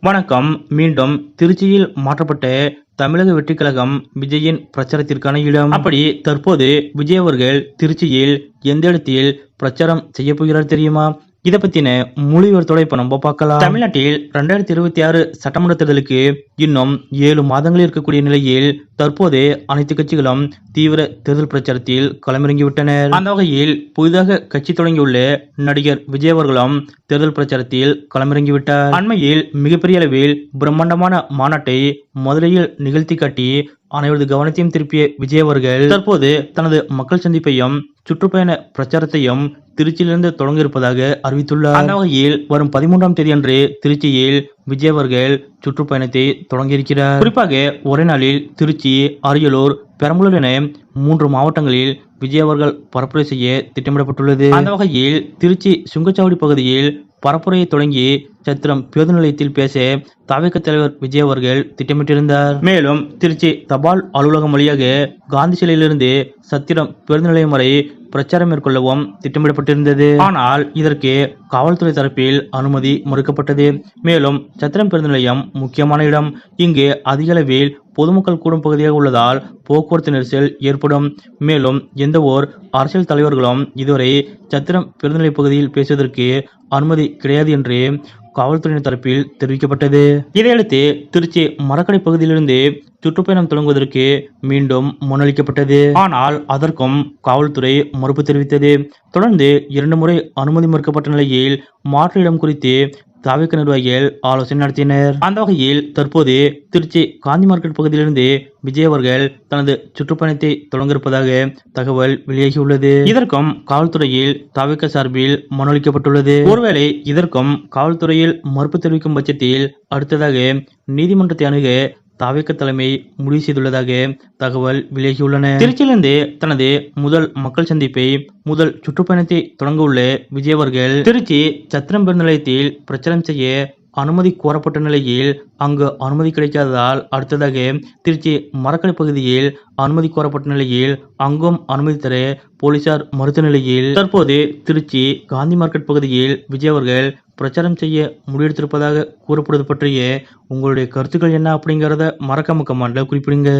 வணக்கம். மீண்டும் திருச்சியில் மாற்றப்பட்ட தமிழக வெற்றிக் கழகம் விஜயின் பிரச்சாரத்திற்கான இடம். அப்படி தற்போது விஜய் அவர்கள் திருச்சியில் எந்த இடத்தில் பிரச்சாரம் செய்ய போகிறார் தெரியுமா? இதை பத்தின முழு இப்ப நம்ம பார்க்கலாம். தமிழ்நாட்டில் ரெண்டாயிரத்தி இருபத்தி ஆறு சட்டமன்ற தேர்தலுக்கு இன்னும் ஏழு மாதங்கள் இருக்கக்கூடிய நிலையில் தற்போது அனைத்து கட்சிகளும் தீவிர தேர்தல் பிரச்சாரத்தில் களமிறங்கிவிட்டனர். அந்த வகையில் புதிதாக கட்சி தொடங்கியுள்ள நடிகர் விஜய் அவர்களும் தேர்தல் பிரச்சாரத்தில் களமிறங்கிவிட்டார். அண்மையில் மிகப்பெரிய அளவில் பிரம்மாண்டமான மாநாட்டை மதுரையில் நிகழ்த்தி காட்டி அனைவரது கவனத்தையும் திருப்பிய விஜயவர்கள் தற்போது தனது மக்கள் சந்திப்பையும் சுற்றுப்பயண பிரச்சாரத்தையும் திருச்சியிலிருந்து தொடங்க இருப்பதாக அறிவித்துள்ளார். அந்த வகையில் வரும் பதிமூன்றாம் தேதி அன்று திருச்சியில் விஜயவர்கள் சுற்றுப்பயணத்தை தொடங்கியிருக்கிறார். குறிப்பாக ஒரே நாளில் திருச்சி அரியலூர் பெரம்பலூர் என மூன்று மாவட்டங்களில் விஜய் அவர்கள் பரப்புரை செய்ய திட்டமிடப்பட்டுள்ளது. அந்த வகையில் திருச்சி சுங்கச்சாவடி பகுதியில் பரப்புரையை தொடங்கி சத்திரம் பேருந்து நிலையத்தில் பேச தவிக தலைவர் விஜய் அவர்கள் திட்டமிட்டிருந்தார். மேலும் திருச்சி தபால் அலுவலகம் வழியாக காந்தி சிலையிலிருந்து சத்திரம் பேருந்து நிலையம் வரை பிரச்சாரம் மேற்கொள்ளவும் திட்டமிடப்பட்டிருந்தது. ஆனால் இதற்கு காவல்துறை தரப்பில் அனுமதி மறுக்கப்பட்டது. மேலும் சத்திரம் பேருந்து நிலையம் முக்கியமான இடம். இங்கு அதிக அளவில் பொதுமக்கள் கூடும் பகுதியாக உள்ளதால் போக்குவரத்து நெரிசல் ஏற்படும் மேலும் எந்த ஓர் அரசியல் தலைவர்களும் இதுவரை சத்திரம் பெருநிலை பகுதியில் பேசுவதற்கு அனுமதி கிடையாது என்று காவல்துறையின் தரப்பில் தெரிவிக்கப்பட்டது. இதையடுத்து திருச்சி மரக்கடை பகுதியிலிருந்து சுற்றுப்பயணம் தொடங்குவதற்கு மீண்டும் முன்னளிக்கப்பட்டது. ஆனால் அதற்கும் காவல்துறை மறுப்பு தெரிவித்தது. தொடர்ந்து இரண்டு முறை அனுமதி மறுக்கப்பட்ட நிலையில் மாற்று இடம் குறித்து தாவிக நிர்வாகிகள் ஆலோசனை நடத்தினர். அந்த வகையில் தற்போது திருச்சி காந்தி மார்க்கெட் பகுதியிலிருந்து விஜய் அவர்கள் தனது சுற்றுப்பயணத்தை தொடங்க இருப்பதாக தகவல் வெளியாகியுள்ளது. இதற்கும் காவல்துறையில் தாவிக சார்பில் மனுஅளிக்கப்பட்டுள்ளது ஒருவேளை இதற்கும் காவல்துறையில் மறுப்பு தெரிவிக்கும் பட்சத்தில் அடுத்ததாக நீதிமன்றத்தை அணுக தாவேக்க தலைமை முடிவு செய்துள்ளதாக தகவல் வெளியாகியுள்ளன. திருச்சியிலிருந்து தனது முதல் மக்கள் சந்திப்பை முதல் சுற்றுப்பயணத்தை தொடங்க உள்ள விஜய் அவர்கள் திருச்சி சத்திரம் பேருந்து நிலையத்தில் பிரச்சாரம் செய்ய அனுமதி கோரப்பட்ட நிலையில் அங்கு அனுமதி கிடைக்காததால் அடுத்ததாக திருச்சி மரக்கடை பகுதியில் அனுமதி கோரப்பட்ட நிலையில் அங்கும் அனுமதி தர போலீசார் மறுத்த நிலையில் தற்போது திருச்சி காந்தி மார்க்கெட் பகுதியில் விஜய் அவர்கள் பிரச்சாரம் செய்ய முடிவெடுத்திருப்பதாக கூறப்படுவது பற்றிய உங்களுடைய கருத்துக்கள் என்ன அப்படிங்கிறத மறக்காம கமெண்ட்ல குறிப்பிடுங்க.